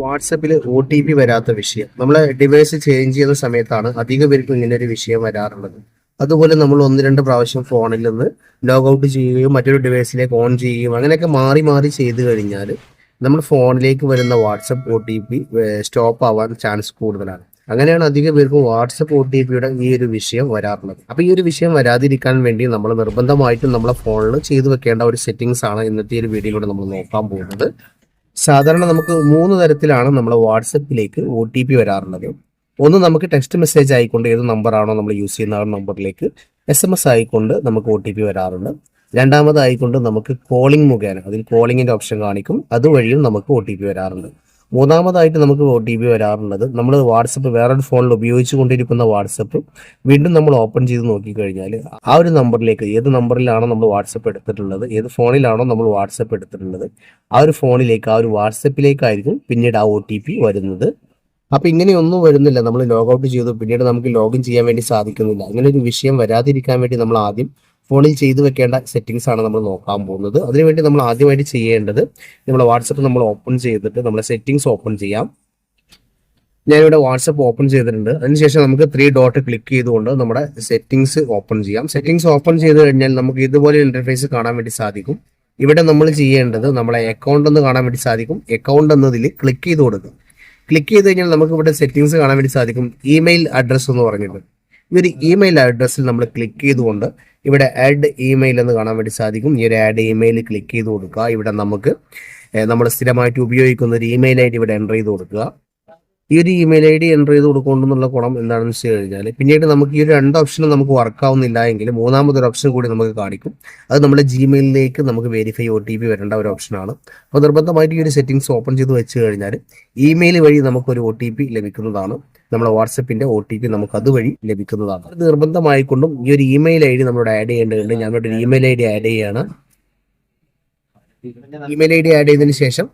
വാട്സപ്പിൽ O T P വരാത്ത വിഷയം. നമ്മൾ ഡിവൈസ് ചേഞ്ച് ചെയ്യുന്ന സമയത്താണ് അധിക പേർക്കും ഇങ്ങനെ ഒരു വിഷയം വരാറുള്ളത്. അതുപോലെ നമ്മൾ ഒന്ന് രണ്ട് പ്രാവശ്യം ഫോണിൽ നിന്ന് ലോഗ് ഔട്ട് ചെയ്യുകയും മറ്റൊരു ഡിവൈസിലേക്ക് ഓൺ ചെയ്യുകയും അങ്ങനെയൊക്കെ മാറി മാറി ചെയ്തു കഴിഞ്ഞാൽ നമ്മൾ ഫോണിലേക്ക് വരുന്ന WhatsApp O T P stop ആവാൻ ചാൻസ് കൂടുതലാണ്. അങ്ങനെയാണ് അധിക പേർക്കും വാട്സപ്പ് ഒ ടി പിയുടെ ഈ ഒരു വിഷയം വരാറുള്ളത്. അപ്പോൾ ഈ ഒരു വിഷയം വരാതിരിക്കാൻ വേണ്ടി നമ്മൾ നിർബന്ധമായിട്ടും നമ്മളെ ഫോണിൽ ചെയ്തു വെക്കേണ്ട ഒരു സെറ്റിങ്സ് ആണ് ഇന്നത്തെ ഒരു വീഡിയോയിലൂടെ നമ്മൾ നോക്കാൻ പോകുന്നത്. സാധാരണ നമുക്ക് മൂന്ന് തരത്തിലാണ് നമ്മൾ വാട്സപ്പിലേക്ക് ഒ ടി പി വരാറുള്ളത്. ഒന്ന് നമുക്ക് ടെക്സ്റ്റ് മെസ്സേജ് ആയിക്കൊണ്ട് ഏത് നമ്പറാണോ നമ്മൾ യൂസ് ചെയ്യുന്ന ആ നമ്പറിലേക്ക് എസ് എം എസ് ആയിക്കൊണ്ട് നമുക്ക് ഒ ടി പി വരാറുണ്ട്. രണ്ടാമതായിക്കൊണ്ട് നമുക്ക് കോളിംഗ് മുഖേന അതിൽ കോളിങ്ങിന്റെ ഓപ്ഷൻ കാണിക്കും. അതുവഴിയും നമുക്ക് ഒ ടി പി വരാറുണ്ട്. മൂന്നാമതായിട്ട് നമുക്ക് ഒ ടി പി വരാറുള്ളത്. നമ്മൾ വാട്സപ്പ് വേറൊരു ഫോണിൽ ഉപയോഗിച്ചു കൊണ്ടിരിക്കുന്ന വാട്സപ്പ് വീണ്ടും നമ്മൾ ഓപ്പൺ ചെയ്ത് നോക്കിക്കഴിഞ്ഞാൽ ആ ഒരു നമ്പറിലേക്ക് ഏത് നമ്പറിലാണോ നമ്മൾ വാട്സപ്പ് എടുത്തിട്ടുള്ളത് ഏത് ഫോണിലാണോ നമ്മൾ വാട്സപ്പ് എടുത്തിട്ടുള്ളത് ആ ഒരു ഫോണിലേക്ക് ആ ഒരു വാട്സപ്പിലേക്കായിരിക്കും പിന്നീട് ആ ഒ ടി പി വരുന്നത്. അപ്പം ഇങ്ങനെയൊന്നും വരുന്നില്ല. നമ്മൾ ലോഗൌട്ട് ചെയ്തു. പിന്നീട് നമുക്ക് ലോഗിൻ ചെയ്യാൻ വേണ്ടി സാധിക്കുന്നില്ല. അങ്ങനെ ഒരു വിഷയം വരാതിരിക്കാൻ വേണ്ടി നമ്മൾ ആദ്യം ഫോണിൽ ചെയ്തു വെക്കേണ്ട സെറ്റിങ്സ് ആണ് നമ്മൾ നോക്കാൻ പോകുന്നത്. അതിനുവേണ്ടി നമ്മൾ ആദ്യമായിട്ട് ചെയ്യേണ്ടത് നമ്മുടെ വാട്സപ്പ് നമ്മൾ ഓപ്പൺ ചെയ്തിട്ട് നമ്മുടെ സെറ്റിങ്സ് ഓപ്പൺ ചെയ്യാം. ഞാനിവിടെ വാട്സപ്പ് ഓപ്പൺ ചെയ്തിട്ടുണ്ട്. അതിനുശേഷം നമുക്ക് ത്രീ ഡോട്ട് ക്ലിക്ക് ചെയ്തുകൊണ്ട് നമ്മുടെ സെറ്റിംഗ്സ് ഓപ്പൺ ചെയ്യാം. സെറ്റിംഗ്സ് ഓപ്പൺ ചെയ്ത് കഴിഞ്ഞാൽ നമുക്ക് ഇതുപോലെ ഇന്റർഫേസ് കാണാൻ വേണ്ടി സാധിക്കും. ഇവിടെ നമ്മൾ ചെയ്യേണ്ടത് നമ്മളെ അക്കൗണ്ട് എന്ന് കാണാൻ വേണ്ടി സാധിക്കും. അക്കൗണ്ട് എന്നതിൽ ക്ലിക്ക് ചെയ്ത് കൊടുക്കും ക്ലിക്ക് ചെയ്ത് കഴിഞ്ഞാൽ നമുക്ക് ഇവിടെ സെറ്റിംഗ്സ് കാണാൻ വേണ്ടി സാധിക്കും. ഇമെയിൽ അഡ്രസ്സ് എന്ന് പറഞ്ഞിട്ട്. ഈ ഒരു ഇമെയിൽ അഡ്രസ്സിൽ നമ്മൾ ക്ലിക്ക് ചെയ്തുകൊണ്ട് ഇവിടെ ആഡ് ഇമെയിൽ എന്ന് കാണാൻ വേണ്ടി സാധിക്കും. ഈ ഒരു ആഡ് ഇമെയിൽ ക്ലിക്ക് ചെയ്ത് കൊടുക്കുക. ഇവിടെ നമുക്ക് നമ്മൾ സ്ഥിരമായിട്ട് ഉപയോഗിക്കുന്ന ഒരു ഇമെയിൽ ഡി ഇവിടെ എന്റർ ചെയ്ത് കൊടുക്കുക. ഈ ഒരു ഇമെയിൽ ഐ ഡി എന്റർ ചെയ്ത് കൊടുക്കുന്നുള്ള ഗുണം എന്താണെന്ന് വെച്ച് കഴിഞ്ഞാൽ പിന്നീട് നമുക്ക് ഈ ഒരു രണ്ട് ഓപ്ഷനും നമുക്ക് വർക്ക് ആവുന്നില്ല എങ്കിൽ മൂന്നാമതൊരു ഓപ്ഷൻ കൂടി നമുക്ക് കാണിക്കും. അത് നമ്മുടെ ജിമെയിലിലേക്ക് നമുക്ക് വെരിഫൈ ഒ ടി പി വരേണ്ട ഒരു ഓപ്ഷനാണ് അപ്പോൾ നിർബന്ധമായിട്ട് ഈ ഒരു സെറ്റിംഗ്സ് ഓപ്പൺ ചെയ്ത് വെച്ച് കഴിഞ്ഞാൽ ഇമെയിൽ വഴി നമുക്കൊരു ഒ ടി പി ലഭിക്കുന്നതാണ്. നമ്മുടെ വാട്സപ്പിന്റെ ഒ ടി പി നമുക്ക് അതുവഴി ലഭിക്കുന്നതാണ്. അത് നിർബന്ധമായിക്കൊണ്ടും ഈ ഒരു ഇമെയിൽ ഐ ഡി നമ്മളോട് ആഡ് ചെയ്യേണ്ടതുണ്ട്. ഞാൻ ഇമെയിൽ ഐ ഡി ആഡ് ചെയ്യാണ്. ഇമെയിൽ ഐ ഡി ആഡ് ചെയ്തതിന് ശേഷം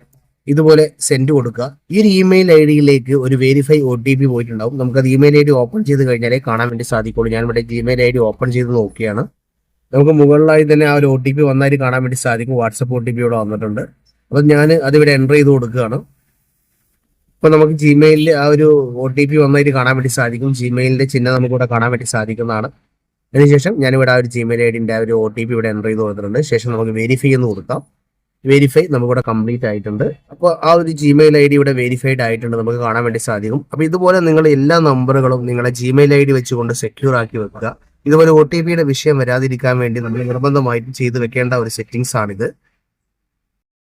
ഇതുപോലെ സെൻഡ് കൊടുക്കുക. ഈ ഒരു ഇമെയിൽ ഐ ഡിയിലേക്ക് ഒരു വെരിഫൈ ഒ ടി പി പോയിട്ടുണ്ടാവും. നമുക്കത് ഇമെയിൽ ഐ ഡി ഓപ്പൺ ചെയ്ത് കഴിഞ്ഞാലേ കാണാൻ വേണ്ടി സാധിക്കുള്ളൂ. ഞാൻ ഇവിടെ ജിമെയിൽ ഐ ഡി ഓപ്പൺ ചെയ്ത് നോക്കിയാണ് നമുക്ക് മുകളിലായി തന്നെ ആ ഒരു ഒ ടി പി വന്നായിട്ട് കാണാൻ വേണ്ടി സാധിക്കും. വാട്സപ്പ് ഒ ടി പി ഇവിടെ വന്നിട്ടുണ്ട്. അപ്പം ഞാൻ അതിവിടെ എന്റർ ചെയ്ത് കൊടുക്കുകയാണ്. ഇപ്പൊ നമുക്ക് ജിമെയിലിൽ ആ ഒരു ഒ ടി പി വന്നായിട്ട് കാണാൻ വേണ്ടി സാധിക്കും. ജിമെയിലിന്റെ ചിഹ്നം നമുക്കിവിടെ കാണാൻ വേണ്ടി സാധിക്കുന്നതാണ്. അതിനുശേഷം ഞാനിവിടെ ആ ഒരു ജിമെയിൽ ഐ ഡിന്റെ ആ ഒരു ഒ ടി പി ഇവിടെ എന്റർ ചെയ്ത് കൊടുത്തിട്ടുണ്ട്. ശേഷം നമുക്ക് വെരിഫൈ എന്ന് കൊടുക്കാം. വെരിഫൈ നമുക്കിവിടെ കംപ്ലീറ്റ് ആയിട്ടുണ്ട്. അപ്പോൾ ആ ഒരു ജിമെയിൽ ഐ ഡി ഇവിടെ വെരിഫൈഡ് ആയിട്ടുണ്ട്. നമുക്ക് കാണാൻ വേണ്ടി സാധിക്കും. അപ്പോൾ ഇതുപോലെ നിങ്ങൾ എല്ലാ നമ്പറുകളും നിങ്ങളെ ജിമെയിൽ ഐ ഡി വെച്ചുകൊണ്ട് സെക്യൂർ ആക്കി വെക്കുക. ഇതുപോലെ ഒ ടി പിയുടെ വിഷയം വരാതിരിക്കാൻ വേണ്ടി നമ്മൾ നിർബന്ധമായിട്ട് ചെയ്തു വെക്കേണ്ട ഒരു സെറ്റിംഗ്സ് ആണിത്.